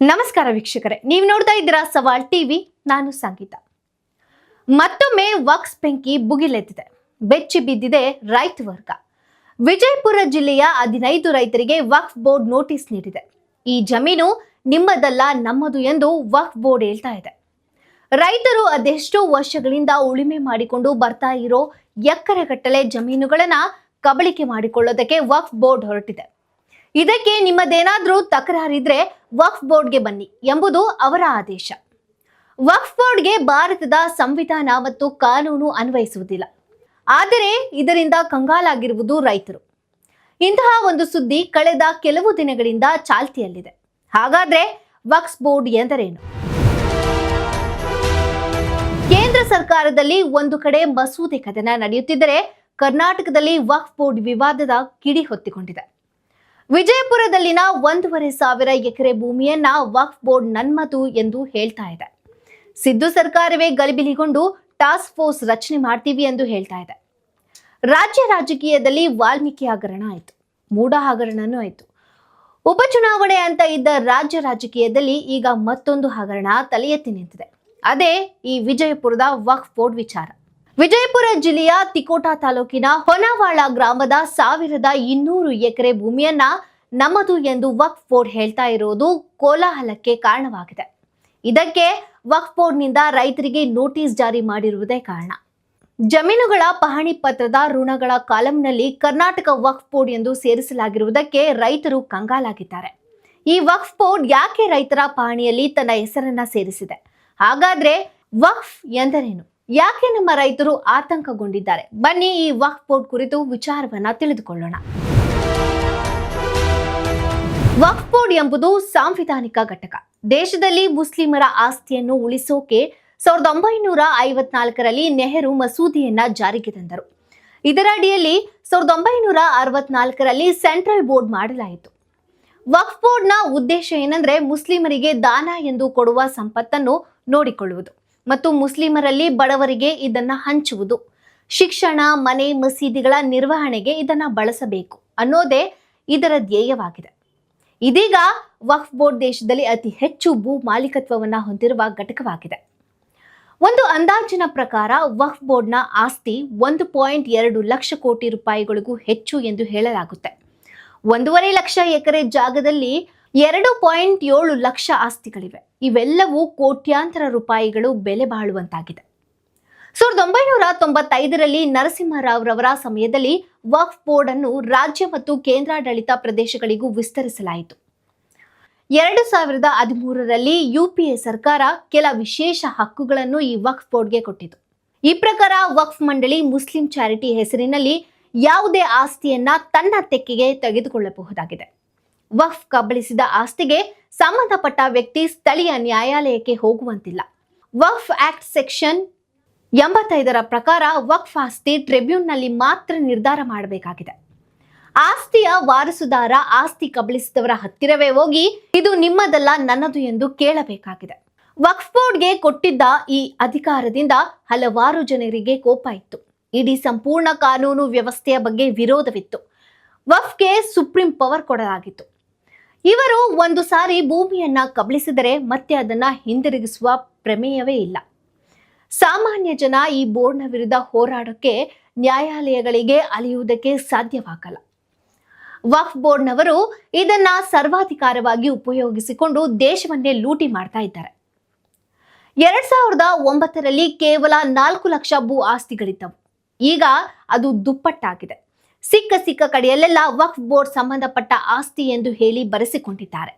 ನಮಸ್ಕಾರ ವೀಕ್ಷಕರೇ, ನೀವು ನೋಡ್ತಾ ಇದ್ದೀರಾ ಸವಾಲ್ ಟಿವಿ, ನಾನು ಸಂಗೀತ. ಮತ್ತೊಮ್ಮೆ ವಕ್ಸ್ ಬೆಂಕಿ ಬುಗಿಲೆದ್ದಿದೆ ಬೆಚ್ಚಿ ಬಿದ್ದಿದೆ ರೈತ ವರ್ಗ. ವಿಜಯಪುರ ಜಿಲ್ಲೆಯ ಹದಿನೈದು ರೈತರಿಗೆ ವಕ್ಫ್ ಬೋರ್ಡ್ ನೋಟಿಸ್ ನೀಡಿದೆ. ಈ ಜಮೀನು ನಿಮ್ಮದಲ್ಲ, ನಮ್ಮದು ಎಂದು ವಕ್ಫ್ ಬೋರ್ಡ್ ಹೇಳ್ತಾ ಇದೆ. ರೈತರು ಅದೆಷ್ಟೋ ವರ್ಷಗಳಿಂದ ಉಳಿಮೆ ಮಾಡಿಕೊಂಡು ಬರ್ತಾ ಇರೋ ಎಕರೆಗಟ್ಟಲೆ ಜಮೀನುಗಳನ್ನ ಕಬಳಿಕೆ ಮಾಡಿಕೊಳ್ಳೋದಕ್ಕೆ ವಕ್ಫ್ ಬೋರ್ಡ್ ಹೊರಟಿದೆ. ಇದಕ್ಕೆ ನಿಮ್ಮದೇನಾದ್ರೂ ತಕರಾರಿದ್ರೆ ವಕ್ಫ್ ಬೋರ್ಡ್ಗೆ ಬನ್ನಿ ಎಂಬುದು ಅವರ ಆದೇಶ. ವಕ್ಫ್ ಬೋರ್ಡ್ಗೆ ಭಾರತದ ಸಂವಿಧಾನ ಮತ್ತು ಕಾನೂನು ಅನ್ವಯಿಸುವುದಿಲ್ಲ. ಆದರೆ ಇದರಿಂದ ಕಂಗಾಲಾಗಿರುವುದು ರೈತರು. ಇಂತಹ ಒಂದು ಸುದ್ದಿ ಕಳೆದ ಕೆಲವು ದಿನಗಳಿಂದ ಚಾಲ್ತಿಯಲ್ಲಿದೆ. ಹಾಗಾದ್ರೆ ವಕ್ಫ್ ಬೋರ್ಡ್ ಎಂದರೇನು? ಕೇಂದ್ರ ಸರ್ಕಾರದಲ್ಲಿ ಒಂದು ಕಡೆ ಮಸೂದೆ ಕದನ ನಡೆಯುತ್ತಿದ್ದರೆ ಕರ್ನಾಟಕದಲ್ಲಿ ವಕ್ಫ್ ಬೋರ್ಡ್ ವಿವಾದದ ಕಿಡಿ ಹೊತ್ತಿಕೊಂಡಿದೆ. ವಿಜಯಪುರದಲ್ಲಿನ ಒಂದೂವರೆ ಸಾವಿರ ಎಕರೆ ಭೂಮಿಯನ್ನ ವಕ್ಫ್ ಬೋರ್ಡ್ ನನ್ಮದು ಎಂದು ಹೇಳ್ತಾ ಇದೆ. ಸಿದ್ದು ಸರ್ಕಾರವೇ ಗಲಿಬಿಲಿಗೊಂಡು ಟಾಸ್ಕ್ ಫೋರ್ಸ್ ರಚನೆ ಮಾಡ್ತೀವಿ ಎಂದು ಹೇಳ್ತಾ ಇದೆ. ರಾಜ್ಯ ರಾಜಕೀಯದಲ್ಲಿ ವಾಲ್ಮೀಕಿ ಹಗರಣ ಆಯಿತು ಮೂಡ ಹಗರಣನೂ ಆಯಿತು. ಉಪಚುನಾವಣೆ ಅಂತ ಇದ್ದ ರಾಜ್ಯ ರಾಜಕೀಯದಲ್ಲಿ ಈಗ ಮತ್ತೊಂದು ಹಗರಣ ತಲೆ ಎತ್ತಿ ನಿಂತಿದೆ. ಅದೇ ಈ ವಿಜಯಪುರದ ವಕ್ಫ್ ಬೋರ್ಡ್ ವಿಚಾರ. ವಿಜಯಪುರ ಜಿಲ್ಲೆಯ ತಿಕೋಟಾ ತಾಲೂಕಿನ ಹೊನವಾಳ ಗ್ರಾಮದ ಸಾವಿರದ ಇನ್ನೂರು ಎಕರೆ ಭೂಮಿಯನ್ನ ನಮ್ಮದು ಎಂದು ವಕ್ಫ್ ಬೋರ್ಡ್ ಹೇಳ್ತಾ ಇರೋದು ಕೋಲಾಹಲಕ್ಕೆ ಕಾರಣವಾಗಿದೆ. ಇದಕ್ಕೆ ವಕ್ಫ್ ಬೋರ್ಡ್ನಿಂದ ರೈತರಿಗೆ ನೋಟಿಸ್ ಜಾರಿ ಮಾಡಿರುವುದೇ ಕಾರಣ. ಜಮೀನುಗಳ ಪಹಣಿ ಪತ್ರದ ಋಣಗಳ ಕಾಲಂನಲ್ಲಿ ಕರ್ನಾಟಕ ವಕ್ಫ್ ಬೋರ್ಡ್ ಎಂದು ಸೇರಿಸಲಾಗಿರುವುದಕ್ಕೆ ರೈತರು ಕಂಗಾಲಾಗಿದ್ದಾರೆ. ಈ ವಕ್ಫ್ ಬೋರ್ಡ್ ಯಾಕೆ ರೈತರ ಪಹಣಿಯಲ್ಲಿ ತನ್ನ ಹೆಸರನ್ನ ಸೇರಿಸಿದೆ? ಹಾಗಾದ್ರೆ ವಕ್ಫ್ ಎಂದರೇನು? ಯಾಕೆ ನಮ್ಮ ರೈತರು ಆತಂಕಗೊಂಡಿದ್ದಾರೆ? ಬನ್ನಿ ಈ ವಕ್ ಬೋರ್ಡ್ ಕುರಿತು ವಿಚಾರವನ್ನ ತಿಳಿದುಕೊಳ್ಳೋಣ. ವಕ್ಫ್ ಬೋರ್ಡ್ ಎಂಬುದು ಸಾಂವಿಧಾನಿಕ ಘಟಕ. ದೇಶದಲ್ಲಿ ಮುಸ್ಲಿಮರ ಆಸ್ತಿಯನ್ನು ಉಳಿಸೋಕೆ ಸಾವಿರದ ಒಂಬೈನೂರ ಐವತ್ನಾಲ್ಕರಲ್ಲಿ ನೆಹರು ಮಸೂದೆಯನ್ನ ಜಾರಿಗೆ ತಂದರು. ಇದರ ಅಡಿಯಲ್ಲಿ ಸಾವಿರದ ಒಂಬೈನೂರ ಅರವತ್ನಾಲ್ಕರಲ್ಲಿ ಸೆಂಟ್ರಲ್ ಬೋರ್ಡ್ ಮಾಡಲಾಯಿತು. ವಕ್ಫ್ ಬೋರ್ಡ್ನ ಉದ್ದೇಶ ಏನಂದ್ರೆ ಮುಸ್ಲಿಮರಿಗೆ ದಾನ ಎಂದು ಕೊಡುವ ಸಂಪತ್ತನ್ನು ನೋಡಿಕೊಳ್ಳುವುದು. ಮತ್ತು ಮುಸ್ಲಿಮರಲ್ಲಿ ಬಡವರಿಗೆ ಇದನ್ನ ಹಂಚುವುದು. ಶಿಕ್ಷಣ, ಮನೆ, ಮಸೀದಿಗಳ ನಿರ್ವಹಣೆಗೆ ಇದನ್ನ ಬಳಸಬೇಕು ಅನ್ನೋದೇ ಇದರ ಧ್ಯೇಯವಾಗಿದೆ. ಇದೀಗ ವಕ್ಫ್ ಬೋರ್ಡ್ ದೇಶದಲ್ಲಿ ಅತಿ ಹೆಚ್ಚು ಭೂ ಮಾಲೀಕತ್ವವನ್ನ ಹೊಂದಿರುವ ಘಟಕವಾಗಿದೆ. ಒಂದು ಅಂದಾಜಿನ ಪ್ರಕಾರ ವಕ್ಫ್ ಬೋರ್ಡ್ನ ಆಸ್ತಿ ಒಂದು ಪಾಯಿಂಟ್ ಎರಡು ಲಕ್ಷ ಕೋಟಿ ರೂಪಾಯಿಗಳಿಗೂ ಹೆಚ್ಚು ಎಂದು ಹೇಳಲಾಗುತ್ತೆ. ಒಂದೂವರೆ ಲಕ್ಷ ಎಕರೆ ಜಾಗದಲ್ಲಿ ಎರಡು ಪಾಯಿಂಟ್ ಏಳು ಲಕ್ಷ ಆಸ್ತಿಗಳಿವೆ. ಇವೆಲ್ಲವೂ ಕೋಟ್ಯಾಂತರ ರೂಪಾಯಿಗಳು ಬೆಲೆ ಬಾಳುವಂತಾಗಿದೆ. ಸಾವಿರದ ಒಂಬೈನೂರ ತೊಂಬತ್ತೈದರಲ್ಲಿ ನರಸಿಂಹರಾವ್ರವರ ಸಮಯದಲ್ಲಿ ವಕ್ಫ್ ಬೋರ್ಡ್ ಅನ್ನು ರಾಜ್ಯ ಮತ್ತು ಕೇಂದ್ರಾಡಳಿತ ಪ್ರದೇಶಗಳಿಗೂ ವಿಸ್ತರಿಸಲಾಯಿತು. ಎರಡು ಸಾವಿರದ ಹದಿಮೂರರಲ್ಲಿ ಯುಪಿಎ ಸರ್ಕಾರ ಕೆಲ ವಿಶೇಷ ಹಕ್ಕುಗಳನ್ನು ಈ ವಕ್ಫ್ ಬೋರ್ಡ್ಗೆ ಕೊಟ್ಟಿತು. ಈ ಪ್ರಕಾರ ವಕ್ಫ್ ಮಂಡಳಿ ಮುಸ್ಲಿಂ ಚಾರಿಟಿ ಹೆಸರಿನಲ್ಲಿ ಯಾವುದೇ ಆಸ್ತಿಯನ್ನ ತನ್ನ ತೆಕ್ಕೆಗೆ ತೆಗೆದುಕೊಳ್ಳಬಹುದಾಗಿದೆ. ವಕ್ಫ್ ಕಬಳಿಸಿದ ಆಸ್ತಿಗೆ ಸಂಬಂಧಪಟ್ಟ ವ್ಯಕ್ತಿ ಸ್ಥಳೀಯ ನ್ಯಾಯಾಲಯಕ್ಕೆ ಹೋಗುವಂತಿಲ್ಲ. ವಕ್ಫ್ ಆಕ್ಟ್ ಸೆಕ್ಷನ್ ಎಂಬತ್ತೈದರ ಪ್ರಕಾರ ವಕ್ಫ್ ಆಸ್ತಿ ಟ್ರಿಬ್ಯೂನ್ನಲ್ಲಿ ಮಾತ್ರ ನಿರ್ಧಾರ ಮಾಡಬೇಕಾಗಿದೆ. ಆಸ್ತಿಯ ವಾರಸುದಾರ ಆಸ್ತಿ ಕಬಳಿಸಿದವರ ಹತ್ತಿರವೇ ಹೋಗಿ ಇದು ನಿಮ್ಮದಲ್ಲ ನನ್ನದು ಎಂದು ಕೇಳಬೇಕಾಗಿದೆ. ವಕ್ಫ್ ಬೋರ್ಡ್ಗೆ ಕೊಟ್ಟಿದ್ದ ಈ ಅಧಿಕಾರದಿಂದ ಹಲವಾರು ಜನರಿಗೆ ಕೋಪ ಇತ್ತು. ಇಡೀ ಸಂಪೂರ್ಣ ಕಾನೂನು ವ್ಯವಸ್ಥೆಯ ಬಗ್ಗೆ ವಿರೋಧವಿತ್ತು. ವಫ್ಗೆ ಸುಪ್ರೀಂ ಪವರ್ ಕೊಡಲಾಗಿತ್ತು. ಇವರು ಒಂದು ಸಾರಿ ಭೂಮಿಯನ್ನ ಕಬಳಿಸಿದರೆ ಮತ್ತೆ ಅದನ್ನ ಹಿಂದಿರುಗಿಸುವ ಪ್ರಮೇಯವೇ ಇಲ್ಲ. ಸಾಮಾನ್ಯ ಜನ ಈ ಬೋರ್ಡ್ನ ವಿರುದ್ಧ ಹೋರಾಡಕ್ಕೆ ನ್ಯಾಯಾಲಯಗಳಿಗೆ ಅಲಿಯುವುದಕ್ಕೆ ಸಾಧ್ಯವಾಗಲ್ಲ. ವಕ್ಫ್ ಬೋರ್ಡ್ನವರು ಇದನ್ನ ಸರ್ವಾಧಿಕಾರವಾಗಿ ಉಪಯೋಗಿಸಿಕೊಂಡು ದೇಶವನ್ನೇ ಲೂಟಿ ಮಾಡ್ತಾ ಇದ್ದಾರೆ. ಎರಡ್ ಸಾವಿರದ ಒಂಬತ್ತರಲ್ಲಿ ಕೇವಲ ನಾಲ್ಕು ಲಕ್ಷ ಭೂ ಆಸ್ತಿಗಳಿದ್ದವು. ಈಗ ಅದು ದುಪ್ಪಟ್ಟಾಗಿದೆ. ಸಿಕ್ಕ ಸಿಕ್ಕ ಕಡೆಯಲ್ಲೆಲ್ಲ ವಕ್ಫ್ ಬೋರ್ಡ್ ಸಂಬಂಧಪಟ್ಟ ಆಸ್ತಿ ಎಂದು ಹೇಳಿ ಬರೆಸಿಕೊಂಡಿದ್ದಾರೆ.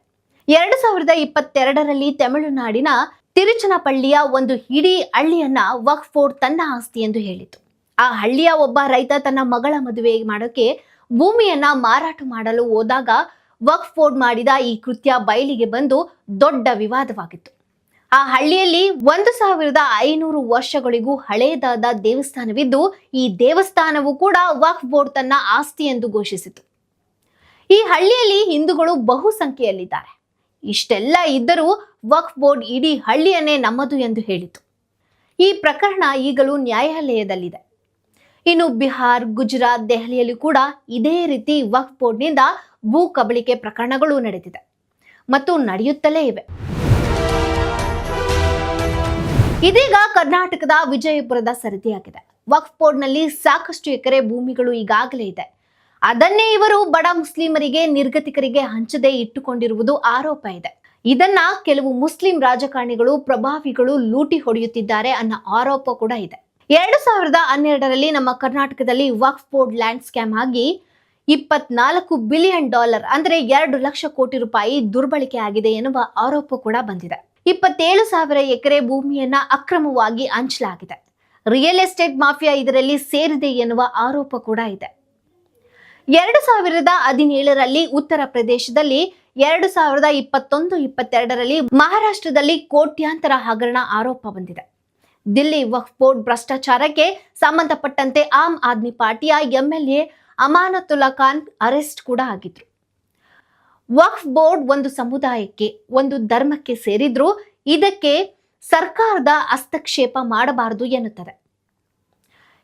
ಎರಡು ಸಾವಿರದ ಇಪ್ಪತ್ತೆರಡರಲ್ಲಿ ತಮಿಳುನಾಡಿನ ತಿರುಚನಪಳ್ಳಿಯ ಒಂದು ಇಡೀ ಹಳ್ಳಿಯನ್ನ ವಕ್ಫ್ ಬೋರ್ಡ್ ತನ್ನ ಆಸ್ತಿ ಎಂದು ಹೇಳಿತು. ಆ ಹಳ್ಳಿಯ ಒಬ್ಬ ರೈತ ತನ್ನ ಮಗಳ ಮದುವೆ ಮಾಡೋಕೆ ಭೂಮಿಯನ್ನ ಮಾರಾಟ ಮಾಡಲು ಹೋದಾಗ ವಕ್ಫ್ ಬೋರ್ಡ್ ಮಾಡಿದ ಈ ಕೃತ್ಯ ಬಯಲಿಗೆ ಬಂದು ದೊಡ್ಡ ವಿವಾದವಾಗಿತ್ತು. ಆ ಹಳ್ಳಿಯಲ್ಲಿ ಒಂದು ಸಾವಿರದ ಐನೂರು ವರ್ಷಗಳಿಗೂ ಹಳೆಯದಾದ ದೇವಸ್ಥಾನವಿದ್ದು, ಈ ದೇವಸ್ಥಾನವು ಕೂಡ ವಕ್ಫ್ ಬೋರ್ಡ್ ತನ್ನ ಆಸ್ತಿ ಎಂದು ಘೋಷಿಸಿತು. ಈ ಹಳ್ಳಿಯಲ್ಲಿ ಹಿಂದೂಗಳು ಬಹುಸಂಖ್ಯೆಯಲ್ಲಿದ್ದಾರೆ. ಇಷ್ಟೆಲ್ಲ ಇದ್ದರೂ ವಕ್ಫ್ ಬೋರ್ಡ್ ಇಡೀ ಹಳ್ಳಿಯನ್ನೇ ನಮ್ಮದು ಎಂದು ಹೇಳಿತು. ಈ ಪ್ರಕರಣ ಈಗಲೂ ನ್ಯಾಯಾಲಯದಲ್ಲಿದೆ. ಇನ್ನು ಬಿಹಾರ್, ಗುಜರಾತ್, ದೆಹಲಿಯಲ್ಲಿ ಕೂಡ ಇದೇ ರೀತಿ ವಕ್ಫ್ ಬೋರ್ಡ್ನಿಂದ ಭೂ ಕಬಳಿಕೆ ಪ್ರಕರಣಗಳು ನಡೆದಿದೆ. ಮತ್ತು ನಡೆಯುತ್ತಲೇ ಇವೆ. ಇದೀಗ ಕರ್ನಾಟಕದ ವಿಜಯಪುರದ ಸರದಿಯಾಗಿದೆ ವಕ್ಫ್ ಬೋರ್ಡ್ನಲ್ಲಿ ಸಾಕಷ್ಟು ಎಕರೆ ಭೂಮಿಗಳು ಈಗಾಗಲೇ ಇದೆ. ಅದನ್ನೇ ಇವರು ಬಡ ಮುಸ್ಲಿಮರಿಗೆ, ನಿರ್ಗತಿಕರಿಗೆ ಹಂಚದೆ ಇಟ್ಟುಕೊಂಡಿರುವುದು ಆರೋಪ ಇದೆ. ಇದನ್ನ ಕೆಲವು ಮುಸ್ಲಿಂ ರಾಜಕಾರಣಿಗಳು, ಪ್ರಭಾವಿಗಳು ಲೂಟಿ ಹೊಡೆಯುತ್ತಿದ್ದಾರೆ ಅನ್ನೋ ಆರೋಪ ಕೂಡ ಇದೆ. ಎರಡು ಸಾವಿರದ ಹನ್ನೆರಡರಲ್ಲಿ ನಮ್ಮ ಕರ್ನಾಟಕದಲ್ಲಿ ವಕ್ಫ್ ಬೋರ್ಡ್ ಲ್ಯಾಂಡ್ ಸ್ಕ್ಯಾಮ್ ಆಗಿ ಇಪ್ಪತ್ನಾಲ್ಕು ಬಿಲಿಯನ್ ಡಾಲರ್, ಅಂದ್ರೆ ಎರಡು ಲಕ್ಷ ಕೋಟಿ ರೂಪಾಯಿ ದುರ್ಬಳಕೆ ಆಗಿದೆ ಎನ್ನುವ ಆರೋಪ ಕೂಡ ಬಂದಿದೆ. ಇಪ್ಪತ್ತೇಳು ಸಾವಿರ ಎಕರೆ ಭೂಮಿಯನ್ನ ಅಕ್ರಮವಾಗಿ ಹಂಚಲಾಗಿದೆ. ರಿಯಲ್ ಎಸ್ಟೇಟ್ ಮಾಫಿಯಾ ಇದರಲ್ಲಿ ಸೇರಿದೆ ಎನ್ನುವ ಆರೋಪ ಕೂಡ ಇದೆ. ಎರಡು ಸಾವಿರದ ಹದಿನೇಳರಲ್ಲಿ ಉತ್ತರ ಪ್ರದೇಶದಲ್ಲಿ, ಎರಡು ಸಾವಿರದ ಇಪ್ಪತ್ತೊಂದು, ಇಪ್ಪತ್ತೆರಡರಲ್ಲಿ ಮಹಾರಾಷ್ಟ್ರದಲ್ಲಿ ಕೋಟ್ಯಾಂತರ ಹಗರಣ ಆರೋಪ ಬಂದಿದೆ. ದಿಲ್ಲಿ ವಕ್ ಬೋರ್ಡ್ ಭ್ರಷ್ಟಾಚಾರಕ್ಕೆ ಸಂಬಂಧಪಟ್ಟಂತೆ ಆಮ್ ಆದ್ಮಿ ಪಾರ್ಟಿಯ ಎಂಎಲ್ಎ ಅಮಾನತುಲ್ಲಾ ಖಾನ್ ಅರೆಸ್ಟ್ ಕೂಡ ಆಗಿದ್ರು. ವಕ್ಫ್ ಬೋರ್ಡ್ ಒಂದು ಸಮುದಾಯಕ್ಕೆ, ಒಂದು ಧರ್ಮಕ್ಕೆ ಸೇರಿದ್ರು ಇದಕ್ಕೆ ಸರ್ಕಾರದ ಹಸ್ತಕ್ಷೇಪ ಮಾಡಬಾರದು ಎನ್ನುತ್ತದೆ.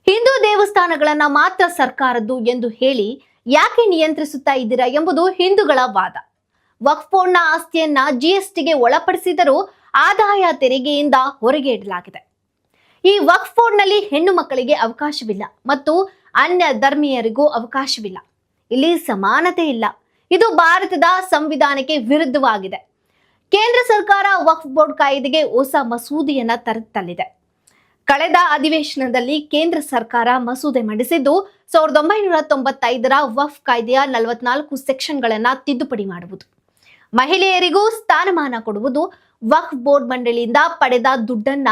ಹಿಂದೂ ದೇವಸ್ಥಾನಗಳನ್ನ ಮಾತ್ರ ಸರ್ಕಾರದ್ದು ಎಂದು ಹೇಳಿ ಯಾಕೆ ನಿಯಂತ್ರಿಸುತ್ತಾ ಇದ್ದೀರಾ ಎಂಬುದು ಹಿಂದೂಗಳ ವಾದ. ವಕ್ಫ್ ಬೋರ್ಡ್ನ ಆಸ್ತಿಯನ್ನ ಜಿಎಸ್ಟಿಗೆ ಒಳಪಡಿಸಿದರೂ ಆದಾಯ ತೆರಿಗೆಯಿಂದ ಹೊರಗೆ ಇಡಲಾಗಿದೆ ಈ ವಕ್ಫ್ ಬೋರ್ಡ್ನಲ್ಲಿ ಹೆಣ್ಣು ಮಕ್ಕಳಿಗೆ ಅವಕಾಶವಿಲ್ಲ ಮತ್ತು ಅನ್ಯ ಧರ್ಮೀಯರಿಗೂ ಅವಕಾಶವಿಲ್ಲ. ಇಲ್ಲಿ ಸಮಾನತೆ ಇಲ್ಲ. ಇದು ಭಾರತದ ಸಂವಿಧಾನಕ್ಕೆ ವಿರುದ್ಧವಾಗಿದೆ. ಕೇಂದ್ರ ಸರ್ಕಾರ ವಕ್ಫ್ ಬೋರ್ಡ್ ಕಾಯ್ದೆಗೆ ಹೊಸ ಮಸೂದೆಯನ್ನ ತರುತ್ತಲಿದೆ ಕಳೆದ ಅಧಿವೇಶನದಲ್ಲಿ ಕೇಂದ್ರ ಸರ್ಕಾರ ಮಸೂದೆ ಮಂಡಿಸಿದ್ದು, ಸಾವಿರದ ಒಂಬೈನೂರ ತೊಂಬತ್ತೈದರ ವಫ್ ಕಾಯ್ದೆಯ ನಲವತ್ನಾಲ್ಕು ಸೆಕ್ಷನ್ಗಳನ್ನ ತಿದ್ದುಪಡಿ ಮಾಡುವುದು. ಮಹಿಳೆಯರಿಗೂ ಸ್ಥಾನಮಾನ ಕೊಡುವುದು ವಕ್ಫ್ ಬೋರ್ಡ್ ಮಂಡಳಿಯಿಂದ ಪಡೆದ ದುಡ್ಡನ್ನ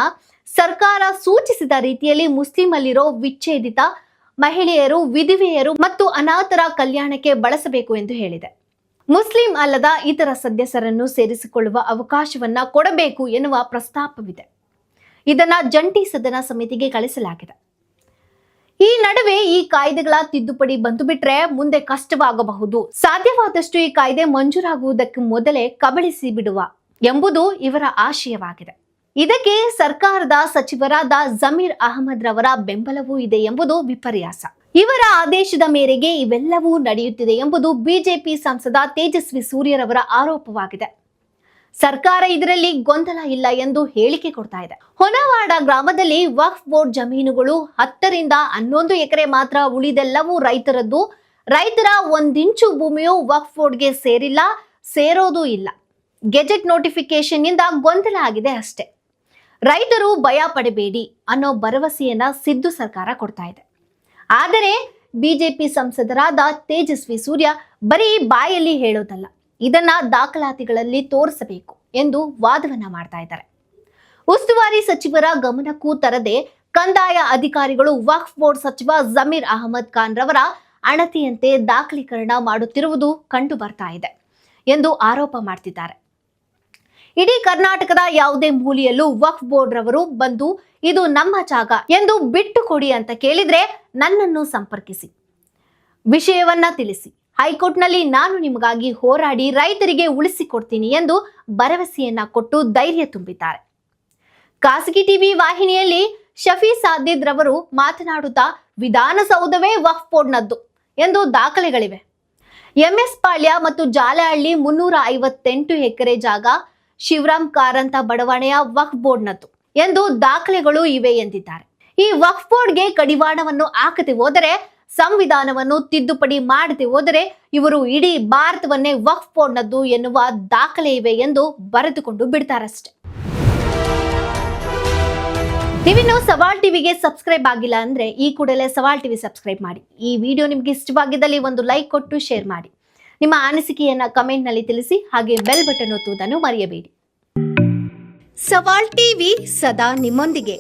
ಸರ್ಕಾರ ಸೂಚಿಸಿದ ರೀತಿಯಲ್ಲಿ ಮುಸ್ಲಿಮಲ್ಲಿರೋ ವಿಚ್ಛೇದಿತ ಮಹಿಳೆಯರು, ವಿಧವೆಯರು ಮತ್ತು ಅನಾಥರ ಕಲ್ಯಾಣಕ್ಕೆ ಬಳಸಬೇಕು ಎಂದು ಹೇಳಿದೆ. ಮುಸ್ಲಿಂ ಅಲ್ಲದ ಇತರ ಸದಸ್ಯರನ್ನು ಸೇರಿಸಿಕೊಳ್ಳುವ ಅವಕಾಶವನ್ನ ಕೊಡಬೇಕು ಎನ್ನುವ ಪ್ರಸ್ತಾಪವಿದೆ. ಇದನ್ನ ಜಂಟಿ ಸದನ ಸಮಿತಿಗೆ ಕಳಿಸಲಾಗಿದೆ. ಈ ನಡುವೆ ಈ ಕಾಯ್ದೆಗಳ ತಿದ್ದುಪಡಿ ಬಂದು ಬಿಟ್ರೆ ಮುಂದೆ ಕಷ್ಟವಾಗಬಹುದು. ಸಾಧ್ಯವಾದಷ್ಟು ಈ ಕಾಯ್ದೆ ಮಂಜೂರಾಗುವುದಕ್ಕೆ ಮೊದಲೇ ಕಬಳಿಸಿ ಬಿಡುವ ಎಂಬುದು ಇವರ ಆಶಯವಾಗಿದೆ. ಇದಕ್ಕೆ ಸರ್ಕಾರದ ಸಚಿವರಾದ ಜಮೀರ್ ಅಹಮದ್ ರವರ ಬೆಂಬಲವೂ ಇದೆ ಎಂಬುದು ವಿಪರ್ಯಾಸ. ಇವರ ಆದೇಶದ ಮೇರೆಗೆ ಇವೆಲ್ಲವೂ ನಡೆಯುತ್ತಿದೆ ಎಂಬುದು ಬಿಜೆಪಿ ಸಂಸದ ತೇಜಸ್ವಿ ಸೂರ್ಯರವರ ಆರೋಪವಾಗಿದೆ. ಸರ್ಕಾರ ಇದರಲ್ಲಿ ಗೊಂದಲ ಇಲ್ಲ ಎಂದು ಹೇಳಿಕೆ ಕೊಡ್ತಾ ಇದೆ. ಹೊನವಾಡ ಗ್ರಾಮದಲ್ಲಿ ವಕ್ಫ್ ಬೋರ್ಡ್ ಜಮೀನುಗಳು ಹತ್ತರಿಂದ ಹನ್ನೊಂದು ಎಕರೆ ಮಾತ್ರ ಉಳಿದೆಲ್ಲವೂ ರೈತರದ್ದು. ರೈತರ ಒಂದಿಂಚು ಭೂಮಿಯು ವಕ್ಫ್ ಬೋರ್ಡ್ಗೆ ಸೇರಿಲ್ಲ, ಸೇರೋದೂ ಇಲ್ಲ. ಗೆಜೆಟ್ ನೋಟಿಫಿಕೇಶನ್ನಿಂದ ಗೊಂದಲ ಆಗಿದೆ ಅಷ್ಟೇ. ರೈತರು ಭಯ ಪಡಬೇಡಿ ಅನ್ನೋ ಭರವಸೆಯನ್ನ ಸಿದ್ದು ಸರ್ಕಾರ ಕೊಡ್ತಾ ಇದೆ. ಆದರೆ ಬಿಜೆಪಿ ಸಂಸದರಾದ ತೇಜಸ್ವಿ ಸೂರ್ಯ ಬರೀ ಬಾಯಲ್ಲಿ ಹೇಳೋದಲ್ಲ, ಇದನ್ನ ದಾಖಲಾತಿಗಳಲ್ಲಿ ತೋರಿಸಬೇಕು ಎಂದು ವಾದವನ್ನ ಮಾಡ್ತಾ ಇದ್ದಾರೆ. ಉಸ್ತುವಾರಿ ಸಚಿವರ ಗಮನಕ್ಕೂ ತರದೆ ಕಂದಾಯ ಅಧಿಕಾರಿಗಳು, ವಕ್ಫ್ ಬೋರ್ಡ್ ಸಚಿವ ಜಮೀರ್ ಅಹಮದ್ ಖಾನ್ ರವರ ಅಣತಿಯಂತೆ ದಾಖಲೀಕರಣ ಮಾಡುತ್ತಿರುವುದು ಕಂಡು ಬರ್ತಾ ಇದೆ ಎಂದು ಆರೋಪ ಮಾಡ್ತಿದ್ದಾರೆ. ಇಡೀ ಕರ್ನಾಟಕದ ಯಾವುದೇ ಮೂಲೆಯಲ್ಲೂ ವಕ್ಫ್ ಬೋರ್ಡ್ ರವರು ಬಂದು, ಇದು ನಮ್ಮ ಜಾಗ ಎಂದು ಬಿಟ್ಟು ಕೊಡಿ ಅಂತ ಕೇಳಿದ್ರೆ ನನ್ನನ್ನು ಸಂಪರ್ಕಿಸಿ. ವಿಷಯವನ್ನ ತಿಳಿಸಿ. ಹೈಕೋರ್ಟ್ನಲ್ಲಿ ನಾನು ನಿಮಗಾಗಿ ಹೋರಾಡಿ ರೈತರಿಗೆ ಉಳಿಸಿಕೊಡ್ತೀನಿ ಎಂದು ಭರವಸೆಯನ್ನ ಕೊಟ್ಟು ಧೈರ್ಯ ತುಂಬಿದ್ದಾರೆ. ಖಾಸಗಿ ಟಿವಿ ವಾಹಿನಿಯಲ್ಲಿ ಶಫಿ ಸಾದಿದ್ ರವರು ಮಾತನಾಡುತ್ತಾ, ವಿಧಾನಸೌಧವೇ ವಕ್ಫ್ ಬೋರ್ಡ್ನದ್ದು ಎಂದು ದಾಖಲೆಗಳಿವೆ. ಎಂಎಸ್ ಪಾಳ್ಯ ಮತ್ತು ಜಾಲಹಳ್ಳಿ ಮುನ್ನೂರ ಐವತ್ತೆಂಟು ಎಕರೆ ಜಾಗ ಶಿವರಾಮ್ ಕಾರಂತ ಬಡಾವಣೆಯ ವಕ್ಫ್ ಬೋರ್ಡ್ನದ್ದು ಎಂದು ದಾಖಲೆಗಳು ಇವೆ ಎಂದಿದ್ದಾರೆ. ಈ ವಕ್ಫ್ ಬೋರ್ಡ್ಗೆ ಕಡಿವಾಣವನ್ನು ಹಾಕದೆ ಹೋದರೆ, ಸಂವಿಧಾನವನ್ನು ತಿದ್ದುಪಡಿ ಮಾಡದೆ ಹೋದರೆ ಇವರು ಇಡೀ ಭಾರತವನ್ನೇ ವಕ್ಫ್ ಬೋರ್ಡ್ನದ್ದು ಎನ್ನುವ ದಾಖಲೆ ಇವೆ ಎಂದು ಬರೆದುಕೊಂಡು ಬಿಡ್ತಾರಷ್ಟೆ. ನೀವಿನ್ನು ಸವಾಲ್ ಟಿವಿಗೆ ಸಬ್ಸ್ಕ್ರೈಬ್ ಆಗಿಲ್ಲ ಅಂದ್ರೆ ಈ ಕೂಡಲೇ ಸವಾಲ್ ಟಿವಿ ಸಬ್ಸ್ಕ್ರೈಬ್ ಮಾಡಿ. ಈ ವಿಡಿಯೋ ನಿಮ್ಗೆ ಇಷ್ಟವಾಗಿದ್ದಲ್ಲಿ ಒಂದು ಲೈಕ್ ಕೊಟ್ಟು ಶೇರ್ ಮಾಡಿ. ನಿಮ್ಮ ಅನಿಸಿಕೆಯನ್ನ ಕಮೆಂಟ್ನಲ್ಲಿ ತಿಳಿಸಿ ಹಾಗೆ ಬೆಲ್ ಬಟನ್ ಒತ್ತುವುದನ್ನು ಮರೆಯಬೇಡಿ. ಸವಾಲ್ ಟಿವಿ ಸದಾ ನಿಮ್ಮೊಂದಿಗೆ.